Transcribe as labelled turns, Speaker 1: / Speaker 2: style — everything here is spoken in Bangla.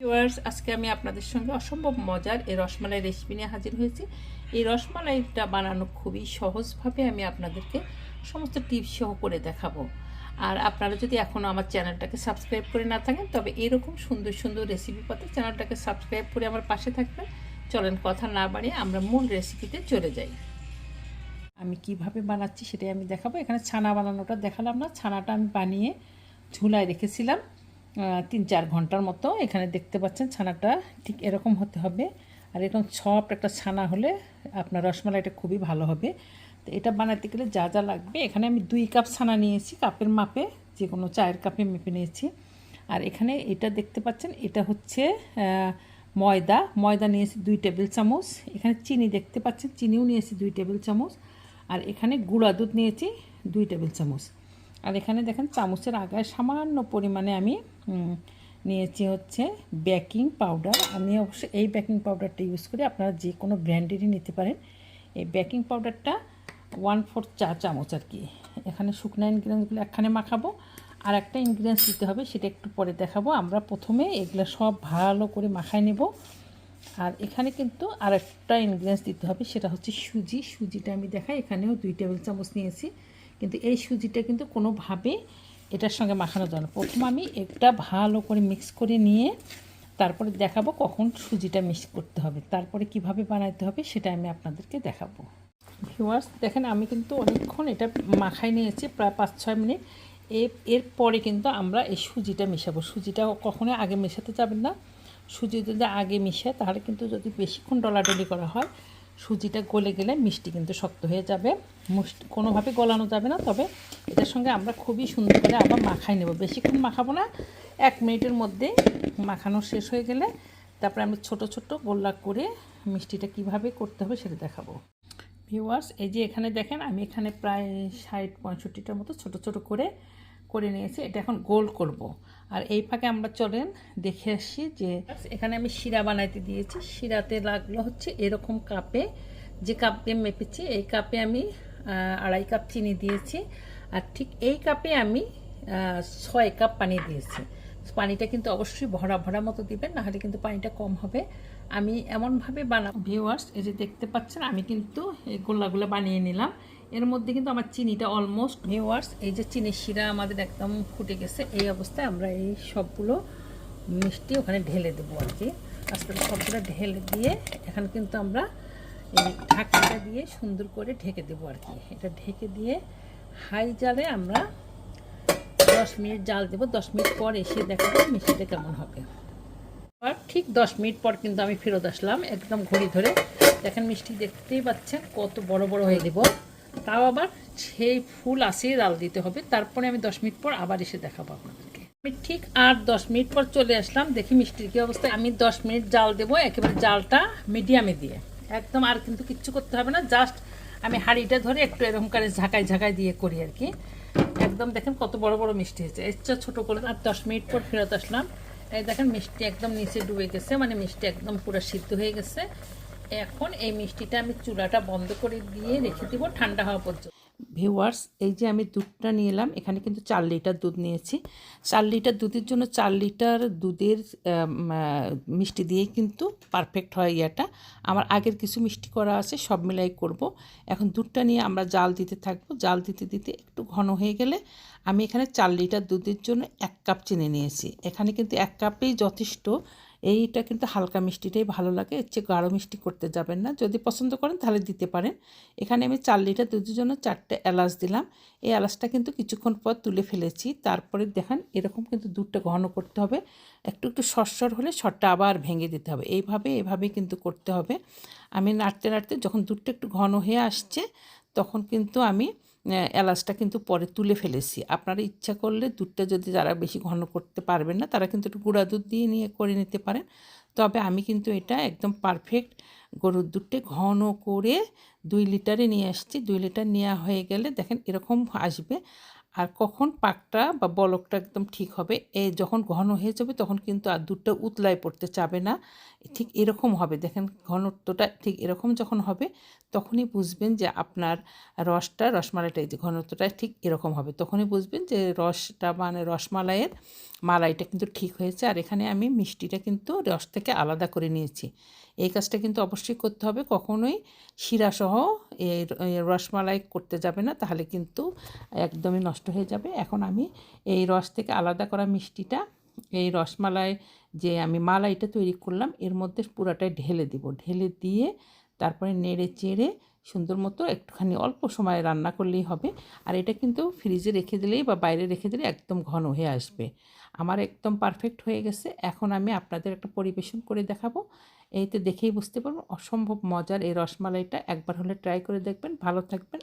Speaker 1: ভিউয়ার্স আজকে আমি আপনাদের সঙ্গে অসম্ভব মজার এই রসমালাই রেসিপি নিয়ে হাজির হয়েছি। এই রসমালাইটা বানানো খুবই সহজভাবে আমি আপনাদেরকে সমস্ত টিপস সহ করে দেখাবো। আর আপনারা যদি এখনও আমার চ্যানেলটাকে সাবস্ক্রাইব করে না থাকেন, তবে এরকম সুন্দর সুন্দর রেসিপি পাতে চ্যানেলটাকে সাবস্ক্রাইব করে আমার পাশে থাকবেন। চলেন কথা না বাড়িয়ে আমরা মূল রেসিপিতে চলে যাই। আমি কীভাবে বানাচ্ছি সেটাই আমি দেখাবো। এখানে ছানা বানানোটা দেখালাম না। ছানাটা আমি বানিয়ে ঝুলায় রেখেছিলাম। তিন চার ঘণ্টার মতো এখানে দেখতে পাচ্ছেন ছানাটা, ঠিক এরকম হতে হবে। আর এরকম সফট একটা ছানা হলে আপনার রসমালাইটা খুবই ভালো হবে। তো এটা বানাতে গেলে যা যা লাগবে, এখানে আমি দুই কাপ ছানা নিয়েছি, কাপের মাপে, যে কোনো চায়ের কাপে মেপে নিয়েছি। আর এখানে এটা দেখতে পাচ্ছেন, এটা হচ্ছে ময়দা। ময়দা নিয়েছি দুই টেবিল চামচ। এখানে চিনি দেখতে পাচ্ছেন, চিনিও নিয়েছি দুই টেবিল চামচ। আর এখানে গুঁড়া দুধ নিয়েছি দুই টেবিল চামচ। আর এখানে দেখেন চামচের আগায় সামান্য পরিমাণে আমি নিয়েছি হচ্ছে বেকিং পাউডার। আমি অবশ্য এই বেকিং পাউডারটা ইউজ করি, আপনারা যে কোনো ব্র্যান্ডেরই নিতে পারেন। এই বেকিং পাউডারটা ওয়ান ফোর চা চামচ আর কি। এখানে শুকনো ইনগ্রিডিয়েন্টসগুলো একখানে মাখাবো, আর একটা ইনগ্রিডিয়েন্টস দিতে হবে, সেটা একটু পরে দেখাবো। আমরা প্রথমে এগুলো সব ভালো করে মাখায় নেব। আর এখানে কিন্তু আর একটা ইনগ্রিডিয়েন্টস দিতে হবে, সেটা হচ্ছে সুজি। সুজিটা আমি দেখাই, এখানেও দুই টেবিল চামচ নিয়েছি। কিন্তু এই সুজিটা কিন্তু কোনোভাবে এটার সঙ্গে মাখানো যায় না। প্রথম আমি একটা ভালো করে মিক্স করে নিয়ে তারপরে দেখাবো কখন সুজিটা মিক্স করতে হবে। তারপরে কীভাবে বানাইতে হবে সেটা আমি আপনাদেরকে দেখাবো। ভিউয়ার্স দেখেন আমি কিন্তু অনেকক্ষণ এটা মাখাই নিয়েছি, প্রায় পাঁচ ছয় মিনিট। এ- এরপরে কিন্তু আমরা এই সুজিটা মেশাবো। সুজিটা কখনোই আগে মেশাতে যাবেন না। সুজি যদি আগে মিশায় তাহলে কিন্তু যদি বেশিক্ষণ ডলাডলি করা হয় সুজিটা গলে গেলে মিষ্টি কিন্তু শক্ত হয়ে যাবে। মুষ্টি কোনোভাবে গলানো যাবে না, তবে এটার সঙ্গে আমরা খুবই সুন্দর করে আবার মাখাই নেব। বেশিক্ষণ মাখাবো না, এক মিনিটের মধ্যে মাখানো শেষ হয়ে গেলে তারপরে আমরা ছোট ছোট গোল্লা করে মিষ্টিটা কীভাবে করতে হবে সেটা দেখাবো। ভিউয়ার্স, এই যে এখানে দেখেন, আমি এখানে প্রায় ষাট পঁয়ষট্টিটার মতো ছোট ছোট করে করে নিয়েছি, এটা এখন গোল করব। আর এই ফাঁকে আমরা চলেন, দেখে আসি যে এখানে আমি শিরা বানাইতে দিয়েছি। শিরাতে লাগল হচ্ছে এরকম কাপে, যে কাপে মেপেছি, এই কাপে আমি আড়াই কাপ চিনি দিয়েছি। আর ঠিক এই কাপে আমি ছয় কাপ পানি দিয়েছি। পানিটা কিন্তু অবশ্যই ভরা ভরা মতো দিবেন, নাহলে কিন্তু পানিটা কম হবে। আমি এমনভাবে বানাবো ভিউয়ার্স এই যে দেখতে পাচ্ছেন, আমি কিন্তু এই গোল্লাগুলো বানিয়ে নিলাম। এর মধ্যে কিন্তু আমার চিনিটা অলমোস্ট ভিউয়ার্স এই যে চিনির শিরা আমাদের একদম ফুটে গেছে, এই অবস্থায় আমরা এই সবগুলো মিষ্টি ওখানে ঢেলে দেবো আর কি। আস্তে আস্তে সবগুলো ঢেলে দিয়ে এখানে কিন্তু আমরা এই ঢাকনাটা দিয়ে সুন্দর করে ঢেকে দেবো আর কি। এটা ঢেকে দিয়ে হাই জালে আমরা দশ মিনিট জাল দেবো, দশ মিনিট পর এসে দেখাবো মিষ্টিটা কেমন হবে। আর ঠিক দশ মিনিট পর কিন্তু আমি ফেরত আসলাম একদম ঘড়ি ধরে। দেখেন মিষ্টি দেখতেই পাচ্ছেন কত বড় বড় হয়ে দেবো। তাও আবার সেই ফুল আসিয়ে জাল দিতে হবে, তারপরে আমি দশ মিনিট পর আবার এসে দেখাবো আপনাদেরকে। আমি ঠিক আর দশ মিনিট পর চলে আসলাম, দেখি মিষ্টির কি অবস্থা। আমি দশ মিনিট জাল দেবো একেবারে জালটা মিডিয়ামে দিয়ে। একদম আর কিন্তু কিচ্ছু করতে হবে না, জাস্ট আমি হাঁড়িটা ধরে একটু এরকম করে ঝাঁকাই ঝাঁকাই দিয়ে করি আর কি। একদম দেখেন কত বড় বড় মিষ্টি হয়েছে। এর ছোট করে আর দশ মিনিট পর ফেরত আসলাম। এই দেখেন মিষ্টি একদম নিচে ডুবে গেছে মানে মিষ্টি একদম পুরো সিদ্ধ হয়ে গেছে। এখন এই মিষ্টিটা আমি চুলাটা বন্ধ করে দিয়ে রেখে দিব ঠান্ডা হওয়া পর্যন্ত। ভিউয়ার্স এই যে আমি দুধটা নিয়ে এলাম, এখানে কিন্তু চার লিটার দুধ নিয়েছি। চার লিটার দুধের জন্য চার লিটার দুধের মিষ্টি দিয়েই কিন্তু পারফেক্ট হয় ইয়াটা। আমার আগের কিছু মিষ্টি করা আছে, সব মিলাই করব। এখন দুধটা নিয়ে আমরা জাল দিতে থাকব। জাল দিতে দিতে একটু ঘন হয়ে গেলে আমি এখানে চার লিটার দুধের জন্য এক কাপ চিনি নিয়েছি। এখানে কিন্তু এক কাপেই যথেষ্ট এইটা কিন্তু হালকা মিষ্টিটাই ভালো লাগে, এর চেয়ে গাঢ় মিষ্টি করতে যাবেন না। যদি পছন্দ করেন তাহলে দিতে পারেন। এখানে আমি চার লিটার দুধের জন্য চারটে এলাচ দিলাম। এই এলাচটা কিন্তু কিছুক্ষণ পর তুলে ফেলেছি। তারপরে দেখেন এরকম কিন্তু দুধটা ঘন করতে হবে। একটু একটু সরসর হলে সরটা আবার ভেঙে দিতে হবে। এইভাবে এইভাবে কিন্তু করতে হবে। আমি নাড়তে নাড়তে যখন দুধটা একটু ঘন হয়ে আসছে, তখন কিন্তু আমি এলাচটা কিন্তু পরে তুলে ফেলেছি। আপনারা ইচ্ছা করলে দুধটা যদি যারা বেশি ঘন করতে পারবেন না, তারা কিন্তু একটু গুঁড়া দুধ দিয়ে নিয়ে করে নিতে পারেন। তবে আমি কিন্তু এটা একদম পারফেক্ট গরুর দুধটা ঘন করে দুই লিটারে নিয়ে আসছি। দুই লিটার নেওয়া হয়ে গেলে দেখেন এরকম আসবে। আর কখন পাকটা বা বলকটা একদম ঠিক হবে, এ যখন ঘন হয়ে যাবে তখন কিন্তু আর দুধটা উতলায় পড়তে চাবে না। ঠিক এরকম হবে। দেখেন ঘনত্বটা ঠিক এরকম যখন হবে তখনই বুঝবেন যে আপনার রসটা রসমালাইটা যে ঘনত্বটা ঠিক এরকম হবে। তখনই বুঝবেন যে রসটা মানে রসমালাইয়ের মালাইটা কিন্তু ঠিক হয়েছে। আর এখানে আমি মিষ্টিটা কিন্তু রস থেকে আলাদা করে নিয়েছি। এই কাজটা কিন্তু অবশ্যই করতে হবে। কখনোই শিরাসহ এই রসমালাই করতে যাবে না, তাহলে কিন্তু একদমই নষ্ট হয়ে যাবে। এখন আমি এই রস থেকে আলাদা করা মিষ্টিটা, এই রসমালাই যে আমি মালাইটা তৈরি করলাম, এর মধ্যে পুরাটাই ঢেলে দিব। ঢেলে দিয়ে তারপরে নেড়ে চেড়ে সুন্দর মতো একটুখানি অল্প সময় রান্না করলেই হবে। আর এটা কিন্তু ফ্রিজে রেখে দিলেই বা বাইরে রেখে দিলে একদম ঘন হয়ে আসবে। আমার একদম পারফেক্ট হয়ে গেছে। এখন আমি আপনাদের একটা পরিবেশন করে দেখাবো। এইতে দেখেই বুঝতে পারব, অসম্ভব মজার এই রসমালাইটা। একবার হলে ট্রাই করে দেখবেন। ভালো থাকবেন।